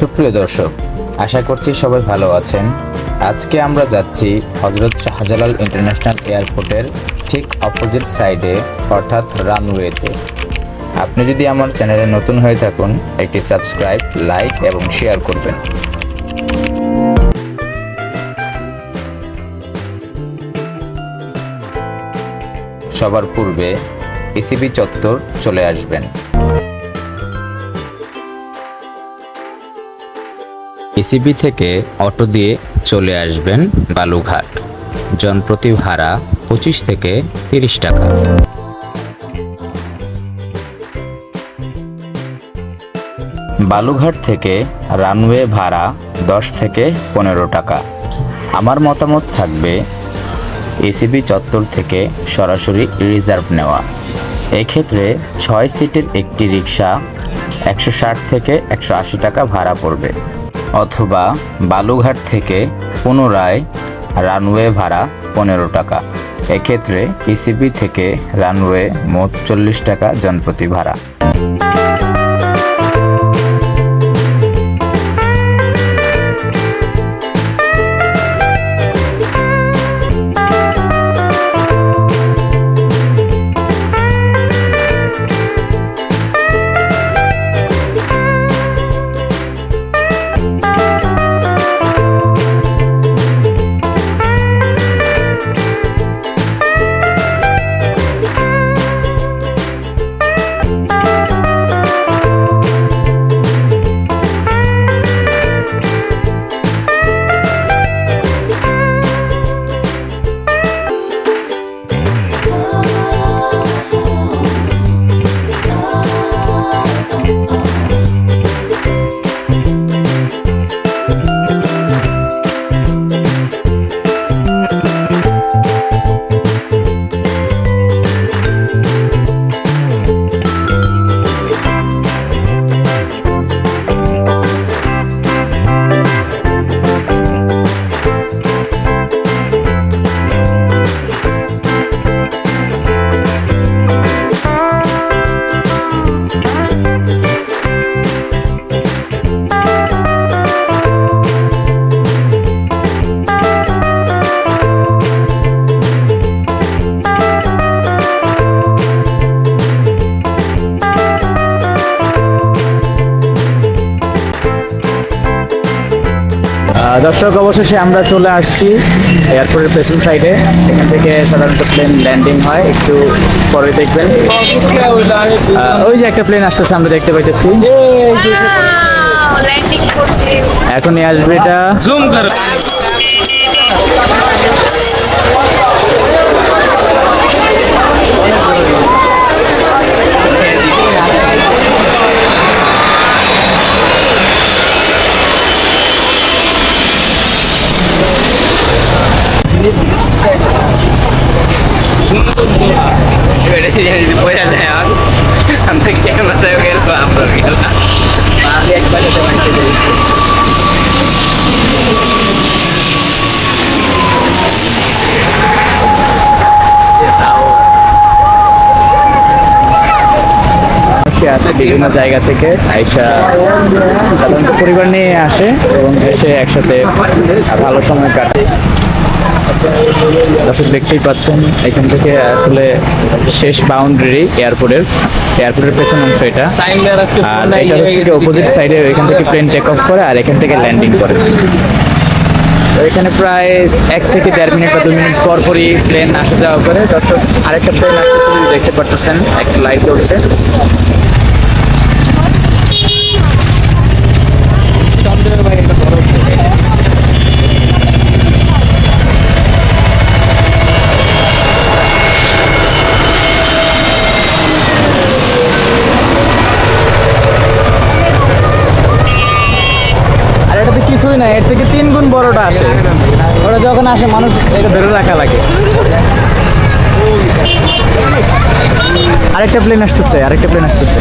সুপ্রিয় দর্শক, আশা করছি সবাই ভালো আছেন। আজকে আমরা যাচ্ছি হজরত শাহজালাল ইন্টারন্যাশনাল এয়ারপোর্টের ঠিক অপোজিট সাইডে, অর্থাৎ রানওয়েতে। আপনি যদি আমার চ্যানেলে নতুন হয়ে থাকুন, একটি সাবস্ক্রাইব, লাইক এবং শেয়ার করবেন। সবার পূর্বে ইসিবি চত্বর চলে আসবেন। ইসিবি থেকে অটো দিয়ে চলে আসবেন বালুঘাট জনপ্রতি ভাড়া পঁচিশ থেকে তিরিশ টাকা। বালুঘাট থেকে রানওয়ে ভাড়া দশ থেকে পনেরো টাকা। আমার মতামত থাকবে, এসিবি চত্বর থেকে সরাসরি রিজার্ভ নেওয়া। এক্ষেত্রে ছয় সিটের একটি রিক্সা একশো ষাট থেকে একশো আশি টাকা ভাড়া পড়বে। অথবা বালুঘাট থেকে পুনরায় রানওয়ে ভাড়া পনেরো টাকা। এক্ষেত্রে ইসিবি থেকে রানওয়ে মোট চল্লিশ টাকা জনপ্রতি ভাড়া। দর্শক অবশেষে আমরা চলে আসছি এয়ারপোর্টের পেছন সাইডে। এখান থেকে সাধারণত প্লেন ল্যান্ডিং হয় একটু পরে দেখবেন। ওই যে একটা প্লেন আসতেছে আমরা দেখতে পাইতেছি। এখনই আসবে এটা জুম বিভিন্ন জায়গা থেকে আইসা সাধারণত পরিবার নিয়ে আসে এবং এসে একসাথে ভালো সময় কাটে। দর্শক দেখতেই পাচ্ছেন, এখান থেকে আসলে শেষ বাউন্ডারি এয়ারপোর্টের এয়ারপোর্টের পেছন অংশ এটা। আর এটা হচ্ছে অপোজিট সাইডে এখান থেকে প্লেন টেক অফ করে আর এখান থেকে ল্যান্ডিং করে। এখানে প্রায় এক থেকে দেড় মিনিট বা দু মিনিট পর পরই প্লেন আসা যাওয়া করে। দর্শক, আরেকটা প্লেন আসতেছে, দেখতে পারতেছেন একটা লাইট চলছে আর এটা তো কিছুই না, এর থেকে তিন গুণ বড়টা আসে। ওটা যখন আসে, মানুষ এটা ধরে রাখা লাগে। আরেকটা প্লেন আসতেছে, আরেকটা প্লেন আসতেছে।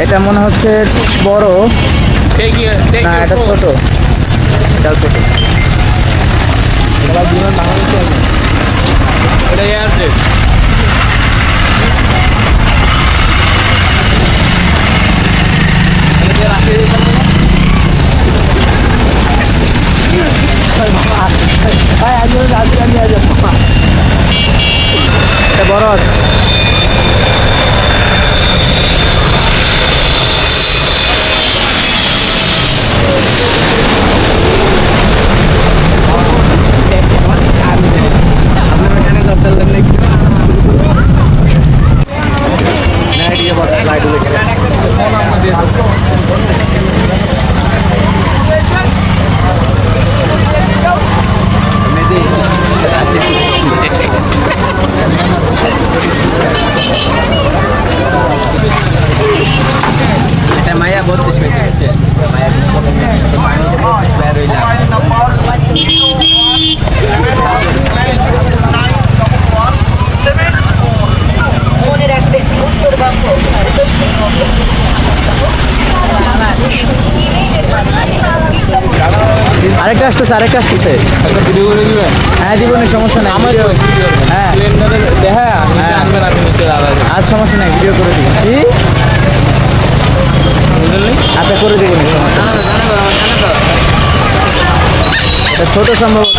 এটা মনে হচ্ছে বড়। না এটা ছোট। এটা ছোট। এটা আসতেছে আরেকটা আসতেছে। ভিডিও করে দিবেন হ্যাঁ দিব না সমস্যা নাই আমার হ্যাঁ। দেখা হ্যাঁ। আনবেন আমি নিচে আর সমস্যা নাই ভিডিও করে দিবেন। কি? আচ্ছা করে দিব না সমস্যা ছোট সম্ভবত।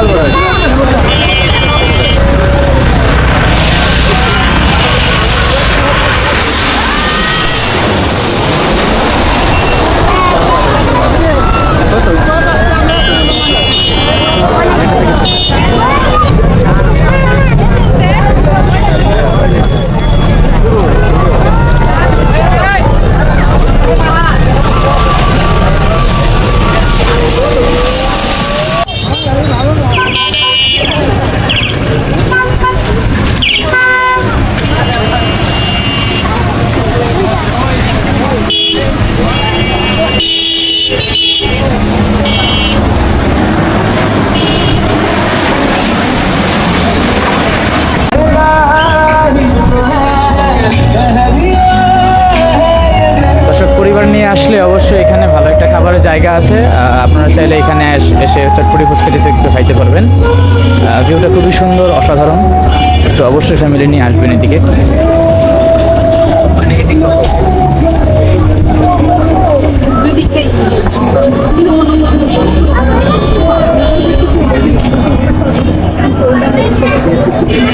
Yeah. তো অবশ্যই ফ্যামিলি নিয়ে আসবেন এদিকে।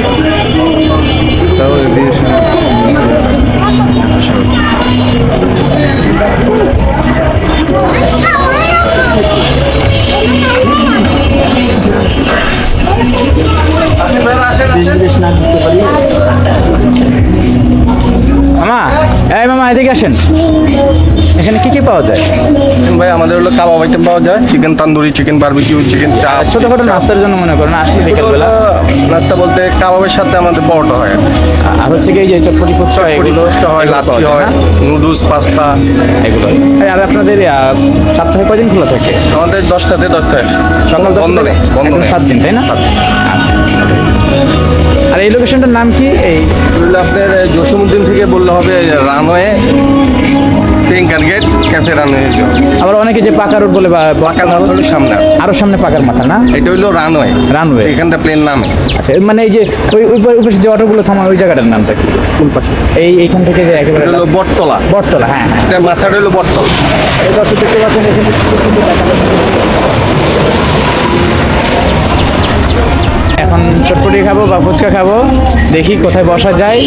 মামা এদিকে এখানে কি কি পাওয়া যায়? ভাই আমাদের হলো কাবাব আইটেম পাওয়া যায় chicken tandoori chicken barbecue chicken চাপ ছোটখাটো নাস্তার জন্য মনে করেন আসলে বিকেলবেলা। নাস্তা বলতে কাবাবের সাথে আমাদের পরোটা হয়। আর হচ্ছে কি এই যে চটপটি ফুচকা এগুলো হয় লাচ্ছি হয়? Noodles pasta. এগুলো। আর আপনাদের সপ্তাহে কদিন খোলা থাকে? আমাদের দশটাতে দশটায়। সকাল দশটা বন্ধ নেই বন্ধ সাত দিন তাই না? আচ্ছা। আর এই লোকেশনটার নাম কি? এই। আপনার জসিমুদ্দিন থেকে বললে হবে রানওয়ে গেট ক্যাফে রানওয়ে আবার অনেকে যে পাকা রোড বলে হলো সামনে। আরও সামনে পাকার মাথা না? এটা হলো রানওয়ে। রানওয়ে। এখানটা প্লেন নামে। আচ্ছা মানে এই যে ওই ওই পাশে- ওই পাশে যে অটোগুলো থামার ওই জায়গাটার নামটা কি? কোন পাশে? এই এইখান থেকে যে একেবারে হলো বটতলা। বটতলা হ্যাঁ হ্যাঁ। এটা মাথাটা হলো বটতলা। এই দেখতে পাচ্ছেন এখানে এখন চটপটি খাব বা ফুচকা খাব দেখি কোথায় বসা যায়।